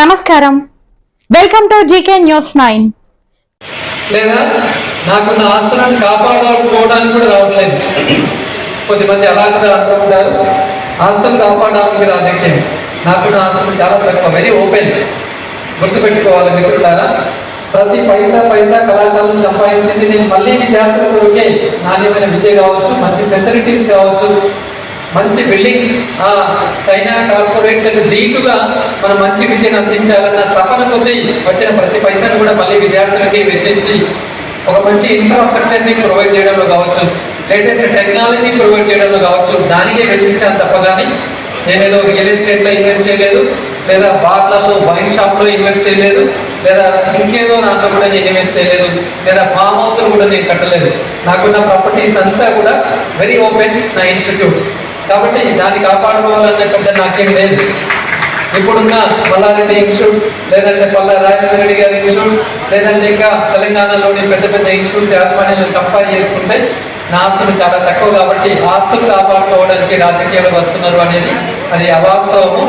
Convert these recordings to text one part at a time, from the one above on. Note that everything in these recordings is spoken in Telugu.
నమస్కారం. Welcome to GK news nine లేదా నాకున్న ఆస్తులను కాపాడుకోవడానికి కూడా రావట్లేదు. కొద్దిమంది అలా కూడా అనుకుంటారు ఆస్తులు కాపాడడానికి రాజకీయం. నాకున్న ఆస్తులు చాలా తక్కువ వెరీ ఓపెన్ గుర్తుపెట్టుకోవాలి మిత్రులారా. ప్రతి పైసా పైసా కళాశాలను సంపాదించింది నేను మళ్ళీ విద్యార్థుల కొరకే నాణ్యమైన విద్య కావచ్చు మంచి ఫెసిలిటీస్ కావచ్చు మంచి బిల్డింగ్స్ ఆ చైనా కార్పొరేట్లకు ధీటుగా మనం మంచి విద్యను అందించాలన్న తపన కొద్దీ వచ్చిన ప్రతి పైసను కూడా మళ్ళీ విద్యార్థులకి వెచ్చించి ఒక మంచి ఇన్ఫ్రాస్ట్రక్చర్ని ప్రొవైడ్ చేయడంలో కావచ్చు లేటెస్ట్ టెక్నాలజీ ప్రొవైడ్ చేయడంలో కావచ్చు దానికే వెచ్చించాను తప్ప కానీ నేనేదో రియల్ ఎస్టేట్లో ఇన్వెస్ట్ చేయలేదు లేదా బార్లలో వైన్ షాప్లో ఇన్వెస్ట్ చేయలేదు లేదా ఇంకేదో దాంట్లో కూడా నేను ఇన్వెస్ట్ చేయలేదు లేదా ఫామ్ హౌస్లు కూడా నేను కట్టలేదు. నాకున్న ప్రాపర్టీస్ అంతా కూడా వెరీ ఓపెన్ నా ఇన్స్టిట్యూట్స్ కాబట్టి దాన్ని కాపాడుకోవాలనే పెద్ద నాకేం లేదు. ఇప్పుడున్న మల్లారెడ్డి ఇన్స్టిట్యూట్స్ లేదంటే పల్లా రాజశేఖర రెడ్డి గారి ఇన్స్టిట్యూట్స్ లేదంటే ఇంకా తెలంగాణలోని పెద్ద పెద్ద ఇన్స్టిట్యూట్స్ యాజమాన్యాలను కంపేర్ చేసుకుంటే నా ఆస్తులు చాలా తక్కువ కాబట్టి ఆస్తులు కాపాడుకోవడానికి రాజకీయాలకు వస్తున్నారు అనేది అది అవాస్తవము.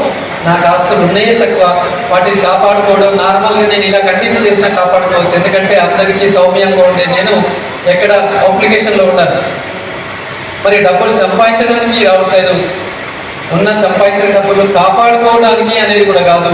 నాకు ఆస్తులు ఉన్నాయే తక్కువ. వాటిని కాపాడుకోవడం నార్మల్గా నేను ఇలా కంటిన్యూ చేసినా కాపాడుకోవచ్చు. ఎందుకంటే అందరికీ సౌమ్యంగా ఉండే నేను ఎక్కడ కాంప్లికేషన్లో ఉన్నాను మరి డబ్బులు సంపాదించడానికి రావట్లేదు. ఉన్న సంపాదించిన డబ్బులు కాపాడుకోవడానికి అనేది కూడా కాదు.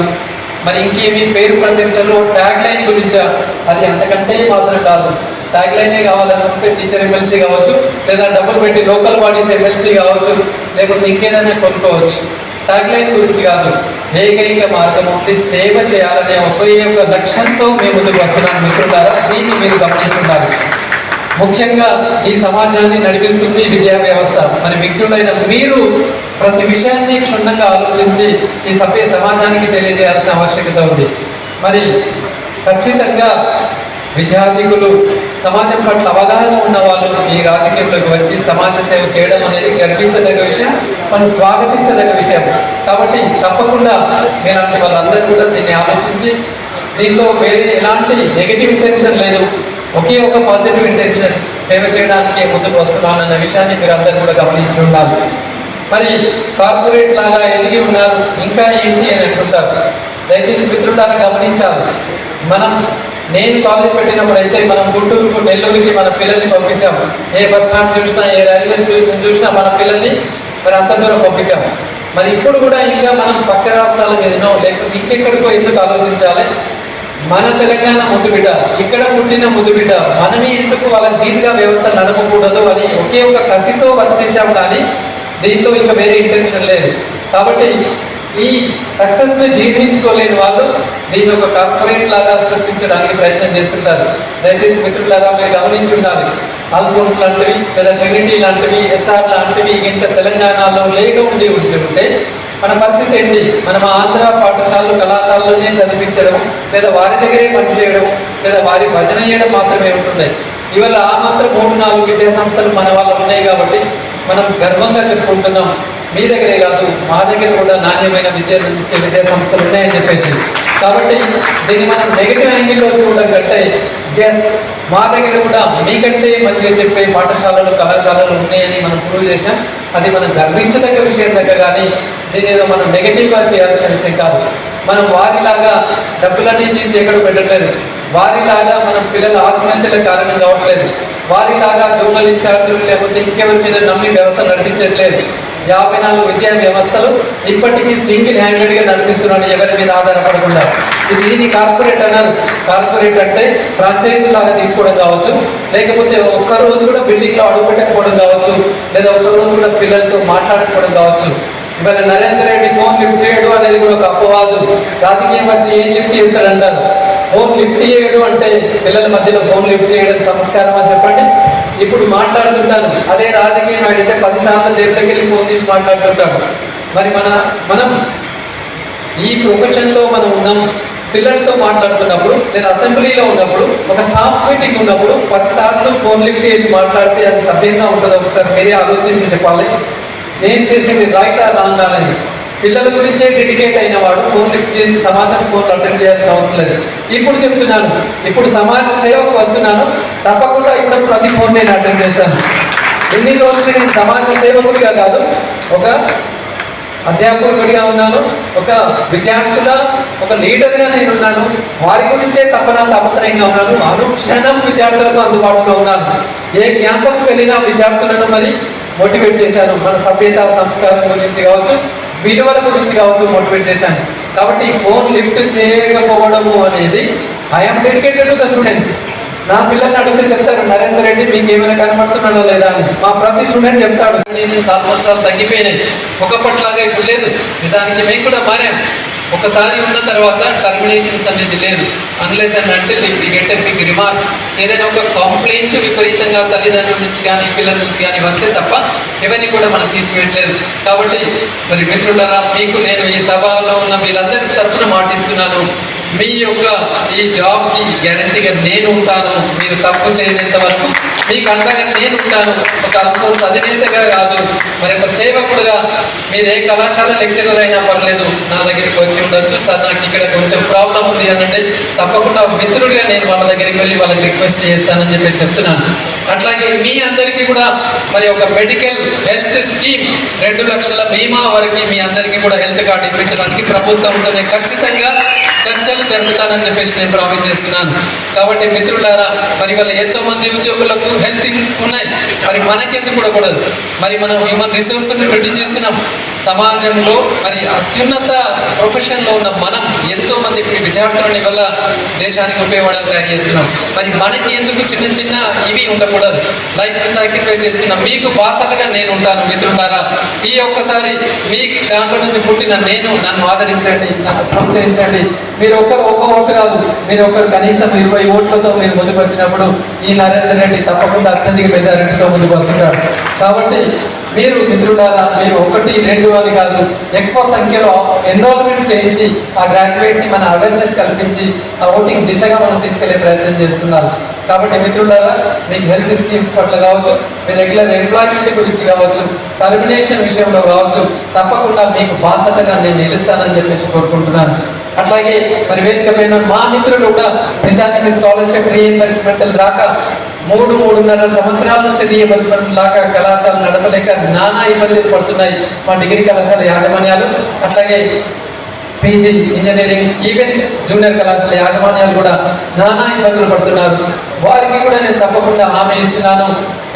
మరి ఇంకేమి పేరు ప్రతిష్టలు ట్యాగ్ లైన్ గురించా? అది అంతకంటే మాత్రం కాదు. ట్యాగ్ లైనే కావాలనుకుంటే టీచర్ ఎమ్మెల్సీ కావచ్చు లేదా డబ్బులు పెట్టి లోకల్ బాడీస్ ఎమ్మెల్సీ కావచ్చు లేకపోతే ఇంకేదైనా కొనుక్కోవచ్చు. ట్యాగ్ లైన్ గురించి కాదు. ఏకైక మార్గం ఉంది సేవ చేయాలనే ఒకే ఒక లక్ష్యంతో మేము ముందుకు వస్తున్నాను మిత్రులారా దీన్ని మీరు గమనిస్తున్నారు. ముఖ్యంగా ఈ సమాజాన్ని నడిపిస్తుంది విద్యా వ్యవస్థ. మరి విజ్ఞులైన మీరు ప్రతి విషయాన్ని క్షుణ్ణంగా ఆలోచించి ఈ సభ్య సమాజానికి తెలియజేయాల్సిన ఆవశ్యకత ఉంది. మరి ఖచ్చితంగా విద్యార్థికులు సమాజం పట్ల అవగాహన ఉన్న వాళ్ళు ఈ రాజకీయంలోకి వచ్చి సమాజ సేవ చేయడం అనేది గర్వించదగ్గ విషయం మనం స్వాగతించదగ్గ విషయం. కాబట్టి తప్పకుండా మీలాంటి వాళ్ళందరూ కూడా దీన్ని ఆలోచించి దీంట్లో వేరే ఎలాంటి నెగిటివ్ టెన్షన్ లేదు. ఒకే ఒక పాజిటివ్ ఇంటెన్షన్ సేవ చేయడానికి ముందుకు వస్తున్నానన్న విషయాన్ని మీరు అందరూ కూడా గమనించి ఉండాలి. మరి కార్పొరేట్ లాగా ఎదిగి ఉన్నారు ఇంకా ఏంటి అని అంటుంటారు. దయచేసి మిత్రులారా గమనించాలి. మనం నేను కాలేజ్ పెట్టినప్పుడు అయితే మనం గుంటూరుకు నెల్లూరుకి మన పిల్లల్ని పంపించాం. ఏ బస్ స్టాండ్ చూసినా ఏ రైల్వే స్టేషన్ చూసినా మన పిల్లల్ని మరి అంత దూరం పంపించాము మరి ఇప్పుడు కూడా ఇంకా మనం పక్క రాష్ట్రాలకు ఎన్నో లేకపోతే ఇంకెక్కడికో ఎందుకు ఆలోచించాలి? మన తెలంగాణ ముద్దు బిడ్డ ఇక్కడ పుట్టిన ముద్దు బిడ్డ మనమే ఎందుకు వాళ్ళ దీనిగా వ్యవస్థ నడపకూడదు అని ఒకే ఒక కసితో వర్క్ చేశాం కానీ దీంట్లో ఇంకా వేరే ఇంటెన్షన్ లేదు. కాబట్టి ఈ సక్సెస్ని జీర్ణించుకోలేని వాళ్ళు దీన్ని ఒక కార్పొరేట్ లాగా సృష్టించడానికి ప్రయత్నం చేస్తుంటారు. దయచేసి మిత్రులారా మీరు గమనించి ఉండాలి. ఆల్ఫోన్స్ లాంటివి లేదా ట్రినిటీ లాంటివి ఎస్ఆర్ లాంటివి ఇంత తెలంగాణలో లేక ఉండి ఉంటుంటే మన పరిస్థితి ఏంటి? మనం ఆంధ్ర పాఠశాలలు కళాశాలలోనే చదివించడం లేదా వారి దగ్గరే పనిచేయడం లేదా వారి భజన చేయడం మాత్రమే ఉంటున్నాయి ఇవాళ ఆ మాత్రం మూడు నాలుగు విద్యా సంస్థలు మన వాళ్ళు ఉన్నాయి కాబట్టి మనం గర్వంగా చెప్పుకుంటున్నాం. మీ దగ్గరే కాదు మా దగ్గర కూడా నాణ్యమైన విద్య ఇచ్చే విద్యా సంస్థలు ఉన్నాయని చెప్పేసి. కాబట్టి దీన్ని మనం నెగిటివ్ యాంగిల్లో చూడడం కంటే ఎస్ మా దగ్గర కూడా మీకంటే మంచిగా చెప్పే పాఠశాలలు కళాశాలలు ఉన్నాయని మనం ప్రూవ్ చేసాం అది మనం గర్వించదగ్గ విషయం దగ్గర కానీ దీని ఏదో మనం నెగిటివ్గా చేయాల్సిన విషయం కాదు. మనం వారిలాగా డబ్బులన్నీ తీసి ఎక్కడ పెట్టట్లేదు. వారిలాగా మనం పిల్లల ఆత్మహత్యల కారణం కావట్లేదు. వారిలాగా జోనల్ ఇన్ఛార్జీలు లేకపోతే ఇంకెవరి మీద నమ్మి వ్యవస్థ నడిపించట్లేదు. యాభై నాలుగు విద్యా వ్యవస్థలు ఇప్పటికీ సింగిల్ హ్యాండెడ్గా ఎవరి మీద ఆధారపడకుండా ఇది దీన్ని కార్పొరేట్ అన్నారు. కార్పొరేట్ అంటే ఫ్రాంచైజీ లాగా తీసుకోవడం కావచ్చు లేకపోతే ఒక్క రోజు కూడా బిల్డింగ్లో కావచ్చు లేదా ఒక్క రోజు కూడా పిల్లలతో మాట్లాడకపోవడం కావచ్చు. ఇవాళ నరేంద్ర రెడ్డి ఫోన్ లిఫ్ట్ చేయడం అనేది కూడా ఒక అపవాదు. రాజకీయం వచ్చి ఏం లిఫ్ట్ చేస్తారంటారు? ఫోన్ లిఫ్ట్ చేయడం అంటే పిల్లల మధ్యలో ఫోన్ లిఫ్ట్ చేయడం సంస్కారం అని చెప్పండి. ఇప్పుడు మాట్లాడుతుంటాను. అదే రాజకీయం అడిగితే పదిసార్లు జైలుకి వెళ్ళి ఫోన్ తీసి మాట్లాడుతుంటాడు. మరి మన మనం ఈ ప్రొఫెషన్లో మనం ఉన్నాం. పిల్లలతో మాట్లాడుతున్నప్పుడు నేను అసెంబ్లీలో ఉన్నప్పుడు ఒక స్టాఫ్ మీటింగ్ ఉన్నప్పుడు పదిసార్లు ఫోన్ లిఫ్ట్ చేసి మాట్లాడితే అది సభ్యంగా ఉంటుంది ఒకసారి మీరే ఆలోచించి చెప్పాలి. నేను చేసింది రైట్ ఆ రాంగ్ అనేది పిల్లల గురించే డెడికేట్ అయిన వాడు ఫోన్ లిఫ్ట్ చేసి సమాజం ఫోన్ అటెండ్ చేయాల్సిన అవసరం లేదు. ఇప్పుడు చెప్తున్నాను. ఇప్పుడు సమాజ సేవకు వస్తున్నాను. తప్పకుండా ఇప్పుడు ప్రతి ఫోన్ నేను అటెండ్ చేశాను ఎన్ని రోజులు నేను సమాజ సేవకుడిగా కాదు ఒక అధ్యాపకుడిగా ఉన్నాను ఒక విద్యార్థుల ఒక లీడర్గా నేను ఉన్నాను వారి గురించే తప్పన తపత్రయంగా ఉన్నాను. అనుక్షణం విద్యార్థులకు అందుబాటులో ఉన్నాను. ఏ క్యాంపస్ వెళ్ళినా విద్యార్థులను మరి మోటివేట్ చేశాను. మన సభ్యత సంస్కారం గురించి కావచ్చు. విలువల గురించి కావచ్చు మోటివేట్ చేశాను. కాబట్టి ఫోన్ లిఫ్ట్ చేయకపోవడము అనేది I'm dedicated to the students నా పిల్లల్ని అడిగితే చెప్తారు నరేందర్ రెడ్డి మీకు ఏమైనా కనపడుతున్నాడో లేదా? అని. మా ప్రతి స్టూడెంట్ చెప్తాడు. ఆల్మోస్ట్ ఆల్ తగ్గిపోయినాయి. ఒకప్పటిలాగా ఇప్పుడు లేదు. నిజానికి మేము కూడా మారాం. ఒకసారి ఉన్న తర్వాత టర్మినేషన్స్ అనేది లేదు. అన్లెస్ అండ్ అంటే గెట్ బిగ్ రిమార్క్ ఏదైనా ఒక కంప్లైంట్ విపరీతంగా తల్లిదండ్రుల నుంచి కానీ పిల్లల నుంచి కానీ వస్తే తప్ప ఎవరిని కూడా మనం తీసివేయట్లేదు. కాబట్టి మరి మిత్రులరా మీకు నేను ఈ సభలో ఉన్న వీళ్ళందరి తరఫున మాటిస్తున్నాను. మీ యొక్క ఈ జాబ్కి గ్యారంటీగా నేను ఉంటాను. మీరు తప్పు చేయనంత వరకు మీకు అండగా నేను ఉంటాను. ఒక అనుకోని అధినేతగా కాదు. మరి ఒక సేవకుడుగా మీరు ఏ కళాశాల లెక్చరర్ అయినా పర్లేదు. నా దగ్గరికి వచ్చి ఉండొచ్చు. సార్ నాకు ఇక్కడ కొంచెం ప్రాబ్లం ఉంది అని అంటే తప్పకుండా మిత్రుడిగా నేను వాళ్ళ దగ్గరికి వెళ్ళి వాళ్ళకి రిక్వెస్ట్ చేస్తానని చెప్పి చెప్తున్నాను. అట్లాగే మీ అందరికీ కూడా మరి ఒక మెడికల్ హెల్త్ స్కీమ్ రెండు లక్షల బీమా వరకు మీ అందరికీ కూడా హెల్త్ కార్డు ఇప్పించడానికి ప్రభుత్వంతోనే ఖచ్చితంగా చర్చలు జరుపుతానని చెప్పేసి నేను ప్రామిస్ చేస్తున్నాను. కాబట్టి మిత్రులారా మరి వాళ్ళ ఎంతో మంది ఉద్యోగులకు హెల్త్ ఉన్నాయి. మరి మనకెందుకు కూడకూడదు. మరి మనం హ్యూమన్ రిసోర్స్ని రెడీ చేస్తున్నాం. సమాజంలో మరి అత్యున్నత ప్రొఫెషన్లో ఉన్న మనం ఎంతో మంది విద్యార్థులని వల్ల దేశానికి ఉపయోగపడాలని తయారు చేస్తున్నాం. మరి మనకి ఎందుకు చిన్న చిన్న ఇవి ఉండకూడదు? లైఫ్ సాక్రిఫై చేస్తున్నాం మీకు బాసటగా నేను ఉంటాను మిత్రులారా. ఈ ఒక్కసారి మీ దాంట్లో నుంచి పుట్టిన నేను నన్ను ఆదరించండి నన్ను ప్రోత్సహించండి. మీరు ఒకరు ఒక ఓటు కాదు మీరు ఒకరు కనీసం ఇరవై ఓట్లతో మీరు ముందుకు వచ్చినప్పుడు ఈ నరేంద్ర రెడ్డి తప్పకుండా అత్యధిక మెజారిటీతో ముందుకు వస్తున్నాడు కాబట్టి మీరు మిత్రులారా మీరు ఒకటి రెండు అని కాదు ఎక్కువ సంఖ్యలో ఎన్రోల్మెంట్ చేయించి ఆ గ్రాడ్యుయేట్ని మన అవేర్నెస్ కల్పించి ఆ ఓటింగ్ దిశగా మనం తీసుకెళ్ళే ప్రయత్నం చేస్తున్నారు. కాబట్టి మిత్రులారా మీకు హెల్త్ స్కీమ్స్ పట్ల కావచ్చు మీ రెగ్యులర్ ఎంప్లాయ్మెంట్ గురించి కావచ్చు టర్మినేషన్ విషయంలో కావచ్చు తప్పకుండా మీకు బాసటగా నేను నిలుస్తానని చెప్పేసి కోరుకుంటున్నాను. అట్లాగే మరి వేదిక పైన మా మిత్రులు కూడా నిజానికి స్కాలర్షిప్ రీఎంబర్స్మెంట్ రాక మూడు మూడున్నర సంవత్సరాల నుంచి రీఎంబర్స్మెంట్ లాగా కళాశాల నడపలేక నానా ఇబ్బందులు పడుతున్నాయి మా డిగ్రీ కళాశాల యాజమాన్యాలు. అట్లాగే పీజీ ఇంజనీరింగ్ ఈవెన్ జూనియర్ కళాశాల యాజమాన్యాలు కూడా నానా ఇబ్బందులు పడుతున్నారు. వారికి కూడా నేను తప్పకుండా హామీ ఇస్తున్నాను.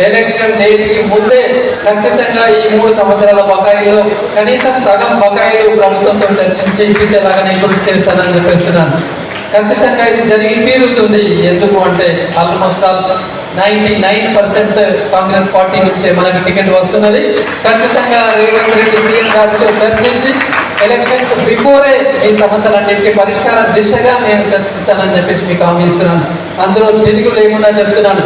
ఎలక్షన్ డేట్కి ముందే ఖచ్చితంగా ఈ మూడు సంవత్సరాల బకాయిలో కనీసం సగం బకాయిలు ప్రభుత్వంతో చర్చించి ఇప్పించేలాగా నేను కృషి చేస్తానని చెప్పేస్తున్నాను. ఖచ్చితంగా ఇది జరిగి తీరుతుంది. ఎందుకు అంటే almost all ninety nine percent Congress party నుంచే మనకి టికెట్ వస్తున్నది. ఖచ్చితంగా రేవంత్ రెడ్డి సీఎం గారితో చర్చించి ఎలక్షన్ బిఫోరే ఈ సమస్యలన్నింటికీ పరిష్కార దిశగా నేను చర్చిస్తానని చెప్పేసి మీకు హామీ ఇస్తున్నాను. అందులో తిరుగు లేకుండా చెప్తున్నాను.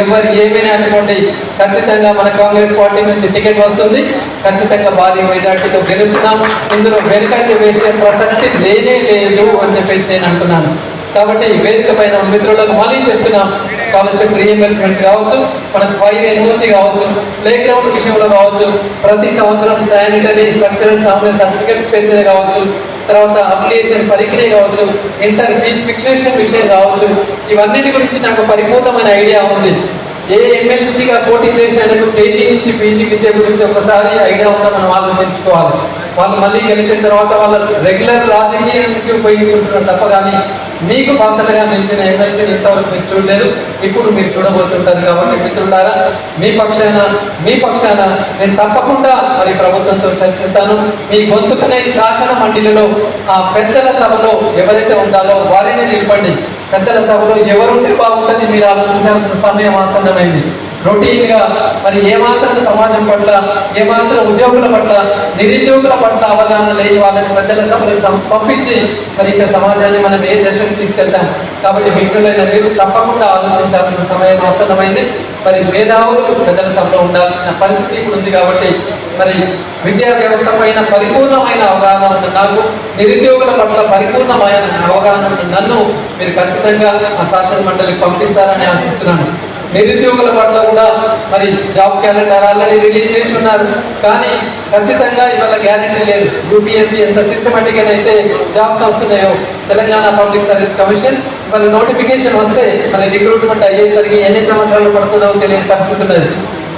ఎవరు ఏమైనా అనుకోండి ఖచ్చితంగా మన కాంగ్రెస్ పార్టీ నుంచి టికెట్ వస్తుంది. ఖచ్చితంగా భారీ మెజార్టీతో గెలుస్తున్నాం. ఇందులో వెనుకటి వేసే ప్రసక్తి లేనే లేదు అని చెప్పేసి నేను అంటున్నాను. కాబట్టి వేదిక పైన మిత్రులకు మళ్ళీ చెప్తున్నాం. స్కాలర్షిప్ రీఎంబర్స్మెంట్స్ కావచ్చు మనకు ఫైవ్ ఎన్ఓసి కావచ్చు ప్లే గ్రౌండ్ విషయంలో కావచ్చు ప్రతి సంవత్సరం శానిటరీ స్ట్రక్చరల్ సామాన్య సర్టిఫికేట్స్ పేరు కావచ్చు తర్వాత అప్లికేషన్ పరిక్రియ కావచ్చు ఇంటర్ ఫీజ్ ఫిక్సేషన్ విషయం కావచ్చు ఇవన్నిటి గురించి నాకు పరిపూర్ణమైన ఐడియా ఉంది. ఏ ఎమ్మెల్సీగా పోటీ చేసినందుకు పేజీ నుంచి పీజీ విద్య గురించి ఒకసారి ఐడియా ఉందా మనం ఆలోచించుకోవాలి. వాళ్ళు మళ్ళీ గెలిచిన తర్వాత వాళ్ళ రెగ్యులర్ రాజకీయానికి ఉపయోగించుకుంటున్నారు తప్ప కానీ మీకు పాసలుగా నిలిచిన ఎమ్మెల్సీని ఇంతవరకు మీరు చూడలేదు ఇప్పుడు మీరు చూడబోతుంటారు కాబట్టి మిత్రులారా మీ పక్షాన మీ పక్షాన నేను తప్పకుండా మరి ప్రభుత్వంతో చర్చిస్తాను. మీ గొంతుకునే శాసన మండలిలో ఆ పెద్దల సభలో ఎవరైతే ఉండాలో వారిని నిలపండి. పెద్దల సభలో ఎవరుంటే బాగుంటుంది మీరు ఆలోచించాల్సిన సమయం ఆసన్నమైంది. రొటీన్గా మరి ఏమాత్రం సమాజం పట్ల ఏమాత్రం ఉద్యోగుల పట్ల నిరుద్యోగుల పట్ల అవగాహన లేని వాళ్ళని పెద్దల సభలకు పంపించి మరి ఇక సమాజాన్ని మనం ఏ దశకు తీసుకెళ్తాం? కాబట్టి మిత్రులైన మీరు తప్పకుండా ఆలోచించాల్సిన సమయం అవసరమైంది. మరి మేధావులు పెద్దల సభలో ఉండాల్సిన పరిస్థితి ఇప్పుడు ఉంది కాబట్టి మరి విద్యా వ్యవస్థ పైన పరిపూర్ణమైన అవగాహన ఉన్న నాకు నిరుద్యోగుల పట్ల పరిపూర్ణమైన అవగాహన ఉన్న నన్ను మీరు ఖచ్చితంగా ఆ శాసన మండలికి పంపిస్తారని ఆశిస్తున్నాను. నిరుద్యోగుల పట్ల కూడా మరి జాబ్ క్యాలెండర్ ఆల్రెడీ రిలీజ్ చేస్తున్నారు. కానీ ఖచ్చితంగా ఇవాళ గ్యారెంటీ లేదు. యూపీఎస్సీ ఎంత సిస్టమేటిక్ అయితే జాబ్స్ వస్తున్నాయో. తెలంగాణ పబ్లిక్ సర్వీస్ కమిషన్ మరి నోటిఫికేషన్ వస్తే మరి రిక్రూట్మెంట్ అయ్యేసరికి ఎన్ని సంవత్సరాలు పడుతుందో తెలియని పరిస్థితి ఉన్నది.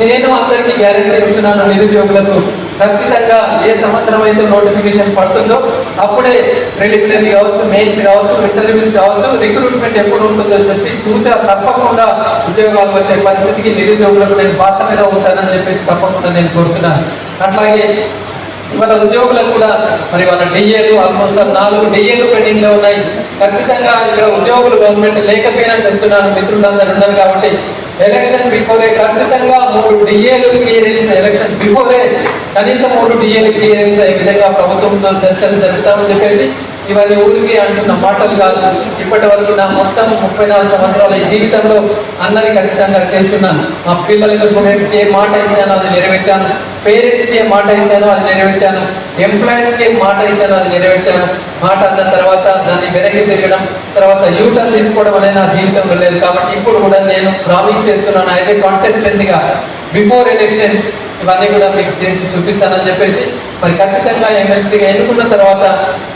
నేను అందరికీ గ్యారెంటీ ఇస్తున్నాను నిరుద్యోగులకు. ఖచ్చితంగా ఏ సంవత్సరం అయితే నోటిఫికేషన్ పడుతుందో అప్పుడే ప్రిలిమినరీ కావచ్చు మెయిన్స్ కావచ్చు ఇంటర్వ్యూస్ కావచ్చు రిక్రూట్మెంట్ ఎప్పుడు ఉంటుందో చెప్పి తూచా తప్పకుండా ఉద్యోగాలు వచ్చే పరిస్థితికి నిరుద్యోగులకు నేను బాస ఉంటానని చెప్పేసి తప్పకుండా నేను కోరుతున్నాను. అట్లాగే ఇవాళ ఉద్యోగులకు కూడా మరి వాళ్ళ డిఏలు ఆల్మోస్ట్ నాలుగు డిఏలు పెండింగ్లో ఉన్నాయి. ఖచ్చితంగా ఇక్కడ ఉద్యోగులు గవర్నమెంట్ లేకపోయినా చెప్తున్నాను మిత్రులందరూ ఉన్నారు కాబట్టి ఎలక్షన్ బిఫోరే ఖచ్చితంగా మూడు డిఏలు క్లియరెన్స్ ఎలక్షన్ బిఫోరే కనీసం మూడు డిఏలు క్లియరెన్స్ అయ్యే విధంగా ప్రభుత్వంతో చర్చలు జరుపుతామని చెప్పేసి ఇవన్నీ ఊరికి అంటున్న మాటలు కాదు. ఇప్పటి వరకు నా మొత్తం ముప్పై నాలుగు సంవత్సరాల ఈ జీవితంలో అందరినీ ఖచ్చితంగా చేస్తున్నాను. మా పిల్లలకు స్టూడెంట్స్కి ఏ మాట ఇచ్చాను అది నెరవేర్చాను. పేరెంట్స్కి ఏ మాట ఇచ్చానో అది నెరవేర్చాను. ఎంప్లాయీస్కి ఏ మాట ఇచ్చానో అది నెరవేర్చాను. మాట అన్న తర్వాత దాన్ని వెనక్కి తిరగడం తర్వాత యూటర్న్ తీసుకోవడం అనేది నా జీవితంలో లేదు. కాబట్టి ఇప్పుడు కూడా నేను ప్రామిస్ చేస్తున్నాను. యాజ్ ఏ కాంటెస్టెంట్గా బిఫోర్ ఎలక్షన్స్ ఇవన్నీ కూడా మీకు చేసి చూపిస్తానని చెప్పేసి మరి ఖచ్చితంగా ఎమ్మెల్సీగా ఎన్నుకున్న తర్వాత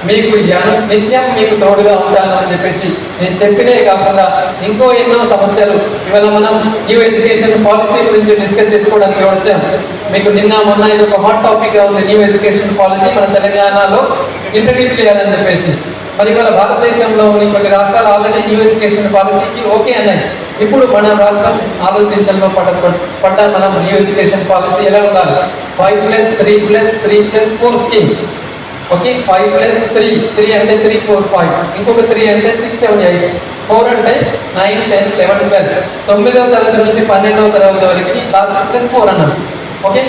మీకు యను- నిత్యం మీకు తోడుగా ఉంటాను అని చెప్పేసి నేను చెప్పినే కాకుండా ఇంకో ఎన్నో సమస్యలు ఇవాళ మనం న్యూ ఎడ్యుకేషన్ పాలసీ గురించి డిస్కస్ చేసుకోవడానికి వచ్చాం. మీకు నిన్న మొన్న ఇది ఒక హాట్ టాపిక్గా ఉంది న్యూ ఎడ్యుకేషన్ పాలసీ మన తెలంగాణలో ఇంట్రడ్యూస్ చేయాలని చెప్పేసి. మరి ఇవాళ భారతదేశంలో ఉన్న కొన్ని రాష్ట్రాలు ఆల్రెడీ న్యూ ఎడ్యుకేషన్ పాలసీకి ఓకే అన్నాయి. ఇప్పుడు మన రాష్ట్రం ఆలోచించడంలో పడ్డ పడ్డ మనం న్యూ ఎడ్యుకేషన్ పాలసీ ఎలా ఉండాలి? Five plus three plus three plus four scheme okay five plus three three అంటే త్రీ ఫోర్ ఫైవ్ ఇంకొక త్రీ అంటే సిక్స్ సెవెన్ ఎయిట్ ఫోర్ అంటే నైన్ టెన్ లెవెన్ ట్వెల్వ్ తొమ్మిదవ తరగతి నుంచి పన్నెండవ తరగతి వరకు లాస్ట్ ప్లస్ ఫోర్ అన్నాం. ఓకే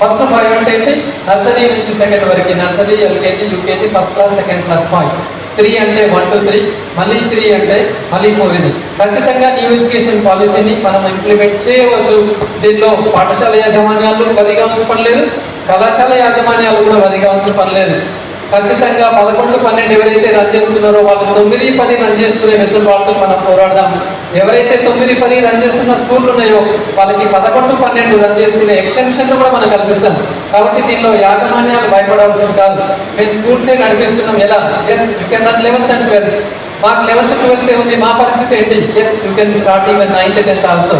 ఫస్ట్ ఫైవ్ అంటే ఏంటి? నర్సరీ నుంచి సెకండ్ వరకు. Nursery LKG UKG first class second class five three అంటే వన్ టూ త్రీ మళ్ళీ త్రీ అంటే మళ్ళీ ఫోర్ ఇది. ఖచ్చితంగా న్యూ ఎడ్యుకేషన్ పాలసీని మనం ఇంప్లిమెంట్ చేయవచ్చు. దీనిలో పాఠశాల యాజమాన్యాలు వరిగా ఉంచపడలేదు కళాశాల యాజమాన్యాలు కూడా వరిగా ఉంచపడలేదు ఖచ్చితంగా పదకొండు పన్నెండు ఎవరైతే రన్ చేస్తున్నారో వాళ్ళు తొమ్మిది పది రన్ చేసుకునే వెసులుబాటుతో మనం పోరాడదాం ఎవరైతే తొమ్మిది పది రన్ చేస్తున్న స్కూళ్ళు ఉన్నాయో వాళ్ళకి పదకొండు పన్నెండు రన్ చేసుకునే ఎక్స్టెన్షన్ కూడా మనం కల్పిస్తాం. కాబట్టి దీనిలో యాజమాన్యాలు భయపడాల్సింది కాదు. మేము స్కూల్సే నడిపిస్తున్నాం. ఎలా? Yes you can run eleventh and twelfth మాకు లెవెన్త్ ట్వెల్త్ ఉంది? మా పరిస్థితి ఏంటి? Yes you can start even ninth tenth also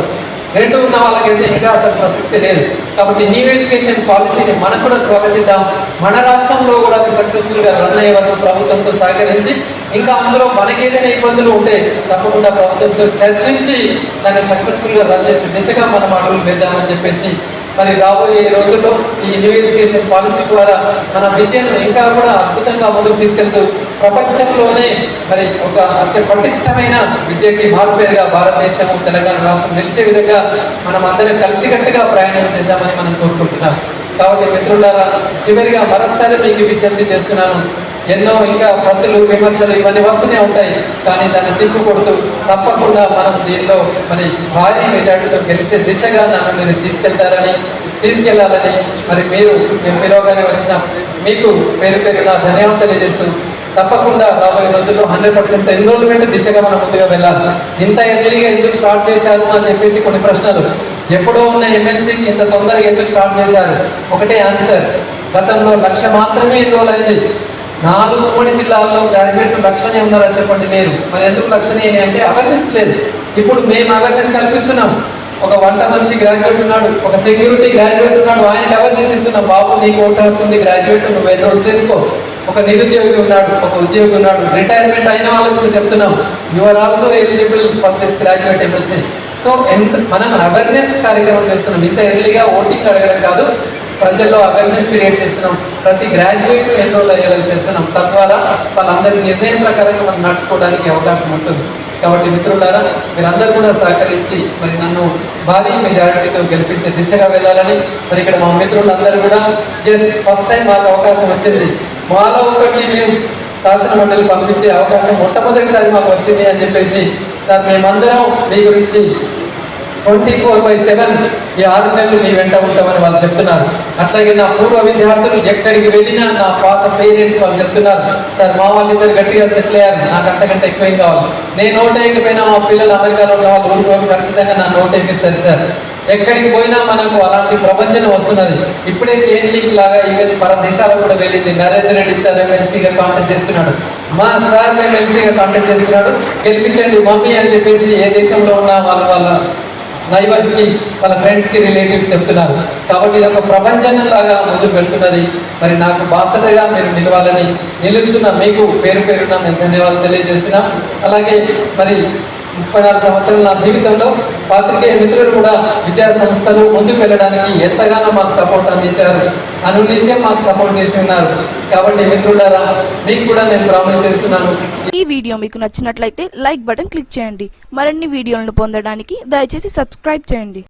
రెండు ఉన్న వాళ్ళకైతే ఇంకా అసలు ప్రసక్తి లేదు. కాబట్టి న్యూ ఎడ్యుకేషన్ పాలసీని మనం కూడా స్వాగతిద్దాం. మన రాష్ట్రంలో కూడా అది సక్సెస్ఫుల్గా రన్ అయ్యే వరకు ప్రభుత్వంతో సహకరించి ఇంకా అందులో మనకేదైనా ఇబ్బందులు ఉంటే తప్పకుండా ప్రభుత్వంతో చర్చించి దాన్ని సక్సెస్ఫుల్గా రన్ చేసే దిశగా మనం అడుగులు పెద్దామని చెప్పేసి మరి రాబోయే రోజుల్లో ఈ న్యూ ఎడ్యుకేషన్ పాలసీ ద్వారా మన విద్యను ఇంకా కూడా అద్భుతంగా ముందుకు తీసుకెళ్తూ ప్రపంచంలోనే మరి ఒక అత్య పటిష్టమైన విద్యకి మార్పేరుగా భారతదేశం తెలంగాణ రాష్ట్రం నిలిచే విధంగా మనం అందరం కలిసికట్టుగా ప్రయాణం చేద్దామని మనం కోరుకుంటున్నాం. కాబట్టి మిత్రులారా చివరిగా మరొకసారి మీకు విజ్ఞప్తి చేస్తున్నాను. ఎన్నో ఇంకా ప్రతులు విమర్శలు ఇవన్నీ వస్తూనే ఉంటాయి. కానీ దాన్ని తిప్పు కొడుతూ తప్పకుండా మనం దీనిలో మరి భారీ మెజార్టీతో గెలిచే దిశగా నన్ను మీరు తీసుకెళ్తారని తీసుకెళ్ళాలని మరి మీరు మేము పిలవగానే వచ్చిన. మీకు పేరు పేరున ధన్యవాదాలు తెలియజేస్తూ తప్పకుండా రాబోయే రోజుల్లో హండ్రెడ్ పర్సెంట్ ఎన్రోల్మెంట్ దిశగా మనం ముందుగా వెళ్ళాలి. ఇంత ఎర్లీగా ఎందుకు స్టార్ట్ చేశారు అని చెప్పేసి కొన్ని ప్రశ్నలు. ఎప్పుడో ఉన్న ఎమ్మెల్సీకి ఇంత తొందరగా ఎందుకు స్టార్ట్ చేశారు? ఒకటే ఆన్సర్. గతంలో లక్ష మాత్రమే ఎన్రోల్ అయింది. నాలుగు ఉమ్మడి జిల్లాల్లో గ్రాడ్యుయేట్లు లక్షనే ఉన్నారని చెప్పండి లేరు మరి ఎందుకు లక్షనే అంటే అవేర్నెస్ లేదు. ఇప్పుడు మేము అవేర్నెస్ కల్పిస్తున్నాం. ఒక వంట మనిషి గ్రాడ్యుయేట్ ఉన్నాడు ఒక సెక్యూరిటీ గ్రాడ్యుయేట్ ఉన్నాడు ఆయనకి అవేర్నెస్ ఇస్తున్నాం. బాబు నీకు ఓటు హక్కు ఉంది గ్రాడ్యుయేట్ నువ్వు ఎన్రోల్ చేసుకో. ఒక నిరుద్యోగి ఉన్నాడు ఒక ఉద్యోగి ఉన్నాడు. రిటైర్మెంట్ అయిన వాళ్ళకి కూడా చెప్తున్నాం. Your also eligible for this graduate MLC so ఎంత మనం అవేర్నెస్ కార్యక్రమం చేస్తున్నాం. ఇంత ఎర్లీగా ఓటింగ్ అడగడం కాదు. ప్రజల్లో అవేర్నెస్ క్రియేట్ చేస్తున్నాం. ప్రతి గ్రాడ్యుయేట్ ఎన్రోల్ అయ్యేలా చేస్తున్నాం. తద్వారా వాళ్ళందరి నిర్ణయం ప్రకారంగా మనం నడుచుకోవడానికి అవకాశం ఉంటుంది. కాబట్టి మిత్రులారా మీరందరూ కూడా సహకరించి మరి నన్ను భారీ మెజారిటీతో గెలిపించే దిశగా వెళ్ళాలని మరి ఇక్కడ మా మిత్రులందరూ కూడా జస్ట్ ఫస్ట్ టైం మాకు అవకాశం వచ్చింది. మాలో ఒకటి మేము శాసన మండలి పంపించే అవకాశం మొట్టమొదటిసారి మాకు వచ్చింది అని చెప్పేసి సార్ మేమందరం మీ గురించి ట్వంటీ ఫోర్ బై సెవెన్ ఈ ఆరు నెలలు నీ వెంట ఉంటామని వాళ్ళు చెప్తున్నారు. అట్లాగే నా పూర్వ విద్యార్థులు ఎక్కడికి వెళ్ళినా నా పాత పేరెంట్స్ వాళ్ళు చెప్తున్నారు సార్ మా వాళ్ళు ఇద్దరు గట్టిగా సెటిల్ అయ్యారు నాకు అంతకంటే ఎక్కువ కావాలి. నేను నోట్ వేయకపోయినా మా పిల్లలు అమెరికాలో ఉన్న వాళ్ళు ఊరుకోవడం ఖచ్చితంగా నా నోట్ వేపిస్తారు సార్. ఎక్కడికి పోయినా మనకు అలాంటి ప్రపంచం వస్తున్నది. ఇప్పుడే చేంజ్ లింక్ లాగా ఈవెన్ పర దేశాలకు కూడా వెళ్ళింది. నరేంద్ర రెడ్డి సార్ ఎమ్మెల్సీగా కాంటాక్ట్ చేస్తున్నాడు. మా సార్ ఎమ్మెల్సీగా కాంటాక్ట్ చేస్తున్నాడు. గెలిపించండి మమ్మీ అని చెప్పేసి ఏ దేశంలో ఉన్నా వాళ్ళ వాళ్ళ నైబర్స్కి వాళ్ళ ఫ్రెండ్స్కి రిలేటివ్ చెప్తున్నారు. కాబట్టి ఇది ఒక ప్రపంచంలాగా ముందుకు వెళ్తున్నది మరి నాకు బాసటగా మీరు నిలవాలని నిలుస్తున్న మీకు పేరు పేరున మేము ధన్యవాదాలు తెలియజేస్తున్నాం. అలాగే మరి ముప్పై నాలుగు సంవత్సరాల నా జీవితంలో పాత్రికేయ మిత్రులు కూడా విద్యా సంస్థలు ముందుకు వెళ్ళడానికి ఎంతగానో మాకు సపోర్ట్ అందించారు. అనునిత్యం మాకు సపోర్ట్ చేసి ఉన్నారు. కాబట్టి మిత్రులారా మీకు కూడా నేను ప్రామిస్ చేస్తున్నాను. ఈ వీడియో మీకు నచ్చినట్లయితే లైక్ బటన్ క్లిక్ చేయండి. మరిన్ని వీడియోలను పొందడానికి దయచేసి సబ్స్క్రైబ్ చేయండి.